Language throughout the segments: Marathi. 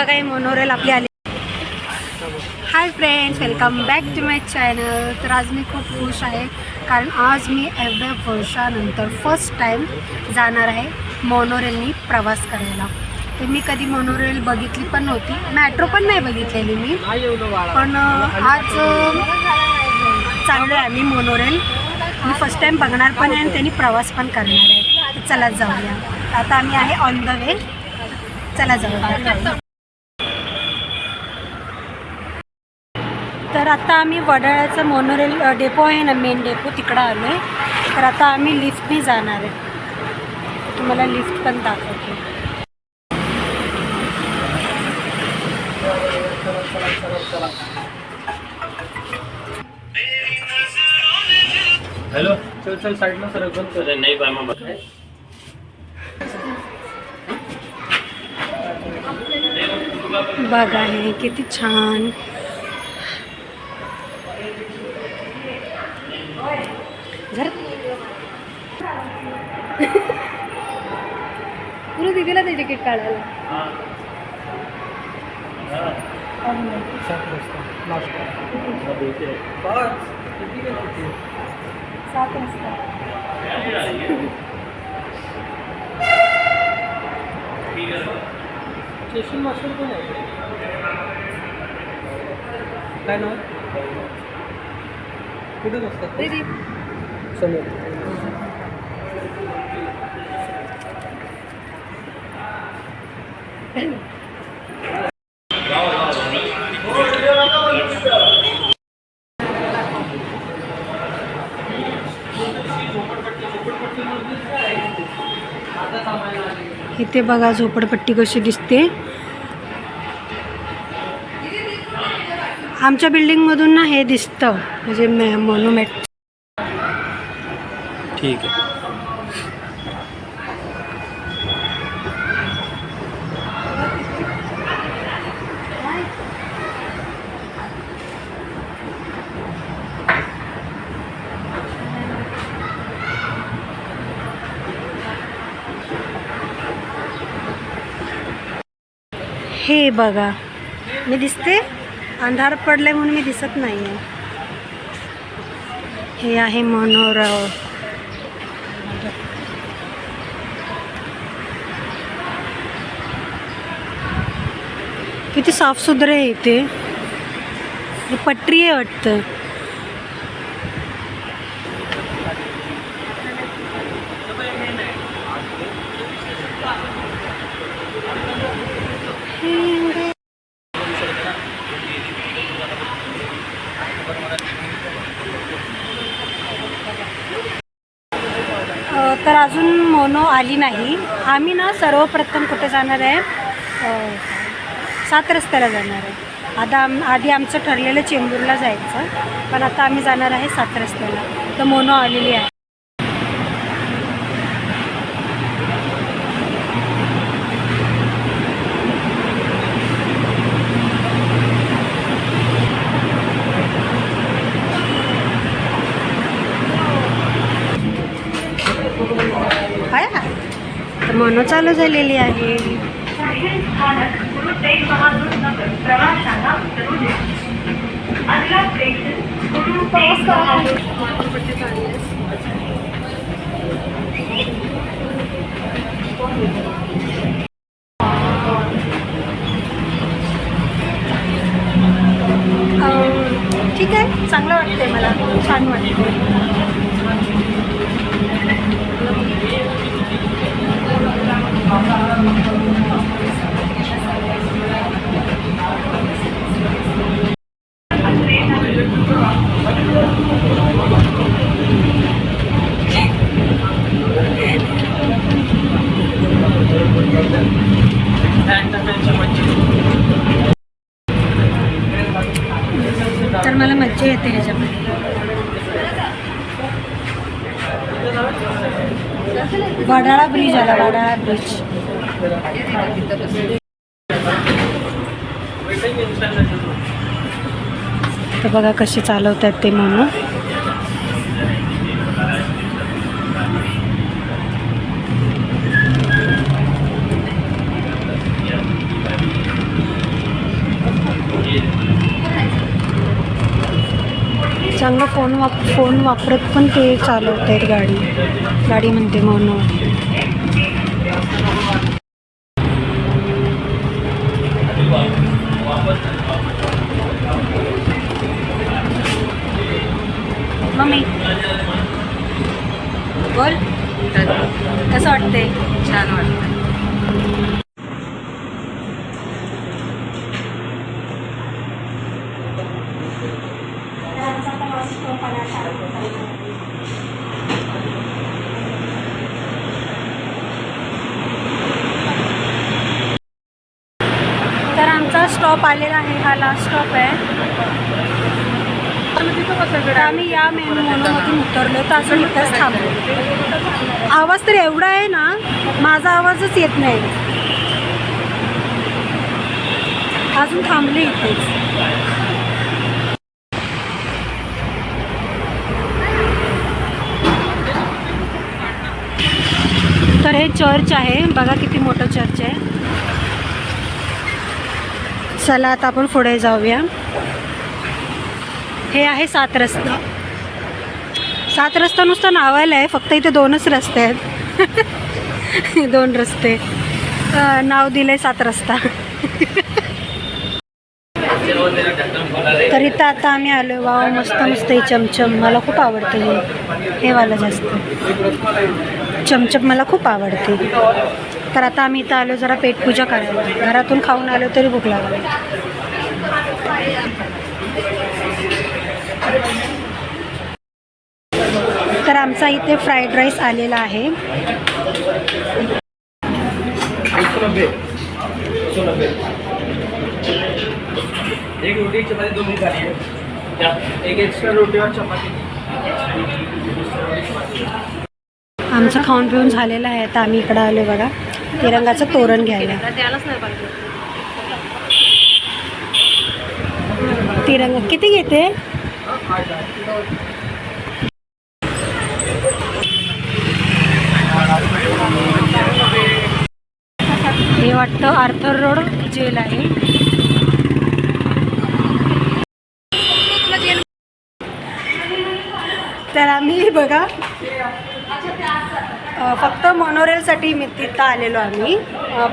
बघा हे मोनोरेल आपली आली. Hi friends welcome back to my channel तर आज मी खूप खुश आहे कारण आज मी एवढ्या वर्षानंतर फर्स्ट टाईम जाणार आहे मोनोरेलनी प्रवास करायला. तर मी कधी मोनोरेल बघितली पण नव्हती. मॅट्रो पण नाही बघितलेली मी. पण आज चांगलं आहे आम्ही मोनोरेल. मी फर्स्ट टाईम बघणार पण आहे आणि त्यांनी प्रवास पण करणार आहे. चला जाऊया. आता आम्ही आहे ऑन द वे चला जाऊया. तर आता आम्ही वडाळ्याचं मोनोरेल डेपो आहे ना मेन डेपो तिकडं आलो आहे तर आता आम्ही लिफ्टने जाणार आहे. तुम्हाला लिफ्ट पण दाखवते. हॅलो चल चल साईडला सर बंद कर नाही पाय मग बघा हे किती छान. पुरं दिदीला ते तिकीट काढायला. सात वाजता. स्टेशन मास्टर कोण आहे? काय नाव? कुठे बसतात? ते? दीदी समोर. इथे बघा झोपडपट्टी कशी दिसते. आमच्या बिल्डिंगमधून ना हे दिसतं म्हणजे मॉन्युमेंट ठीक आहे. हे बघा. मी दिसते? अंधार पडलाय म्हणून मी दिसत नाही आहे हे आहे मनोर किती साफसुथरं आहे इथे. पटरी आहे वाटतं अ, तर अजून मोनो आली नाही. आम्ही ना सर्वप्रथम कुठे जाणार आहे? सात रस्त्याला जाणार आहे. आता आम आधी आमचं ठरलेलं चेंबूरला जायचं. पण आता आम्ही जाणार आहे सात रस्त्याला. तर मोनो आलेली आहे ना? तर मोनो चालू झालेली आहे. अं, वाडा ब्रिज आलावाडा ब्रिज. तर बघा कसे चालवतात ते म्हणून चांगला फोन वाप फोन वापरत पण ते चालवत आहेत गाडी. गाडी म्हणते म्हणून मम्मी. बोल. कसं वाटते छान वाटतं तर आमचा स्टॉप आलेला आहे. हा लास्ट स्टॉप आहे. आम्ही या मेन मोनोमधून उतरलो तर असं इथंच थांबलो. आवाज तर एवढा आहे ना माझा आवाजच येत नाही. अजून थांबले इथेच. तर हे चर्च आहे. बघा किती मोठं चर्च आहे. चला आता आपण पुढे जाऊया. हे आहे सात रस्ता. सात रस्ता नुसतं नावायला आहे फक्त इथे दोनच रस्ते आहेत. दोन रस्ते. नाव दिले सात रस्ता. तर इथं आता आम्ही आलो वा मस्त मस्त ही चमचम. मला खूप आवडते हे. हे वाला जास्त. चमचम मला खूप आवडते. तर आता आम्ही इथं आलो जरा पेटपूजा करायला. घरातून खाऊन आलो तरी भूक लागली. आमचा इथे फ्राईड राईस आलेला आहे. एक रोटी चपाती दोन्ही झाली एक एक्स्ट्रा रोटी और चपाती. आमचं खाऊन पिऊन झालेलं आहे. तर आम्ही इकडं आलो बघा. तिरंगाचं तोरण घ्यायला. तिरंगा किती घेते हे वाटतं आर्थर रोड जेल आहे. तर आम्ही बघा. फक्त मोनोरेलसाठी मी तिथं आलेलो आम्ही.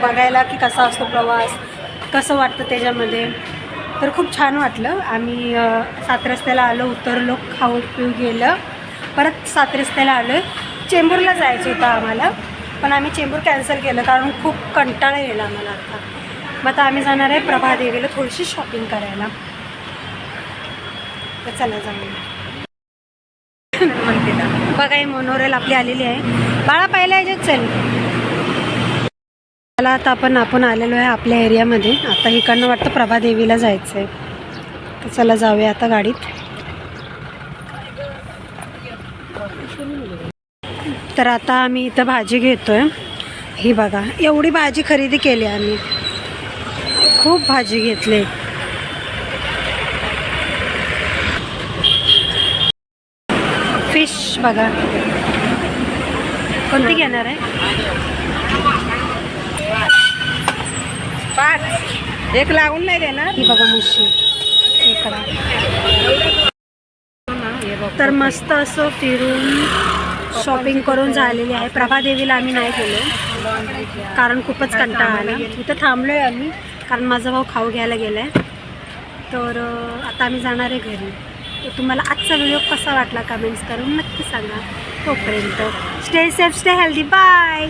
बघायला की कसा असतो प्रवास कसं वाटतं त्याच्यामध्ये. तर खूप छान वाटलं. आम्ही सात रस्त्याला आलो उतरलो खाऊ पिऊ गेलं. परत सात रस्त्याला आलो चेंबूरला जायचं होतं आम्हाला. पण आम्ही चेंबूर कॅन्सल केलं कारण खूप कंटाळा येईल आम्हाला आता. मग आता आम्ही जाणार आहे प्रभादेवीला थोडीशी शॉपिंग करायला. तर चला जाऊया. बघा ही मोनोरेल आपली आलेली आहे. बाळा पाहिला याच्यात चल. मला आता आपण आपण आलेलो आहे आपल्या एरियामध्ये आता इकडनं वाटतं प्रभादेवीला जायचं आहे तर चला जाऊया आता गाडीत. तर आता आम्ही इथं भाजी घेतोय. ही बघा एवढी भाजी खरेदी केली आम्ही. खूप भाजी घेतली. फिश बघा. कोणती घेणार आहे? पाच. एक लागून नाही देणार. ही बघा मुशी. तर मस्त असं फिरून शॉपिंग करून झालेली आहे. प्रभादेवीला आम्ही नाही गेलो. कारण खूपच कंटाळा आला. इथं थांबलो आहे आम्ही कारण माझा भाऊ खाऊ घ्यायला गेला आहे तर आता आम्ही जाणार आहे घरी. तर तुम्हाला आजचा व्हिडिओ कसा वाटला कमेंट्स करून नक्की सांगा. तोपर्यंत stay safe stay healthy bye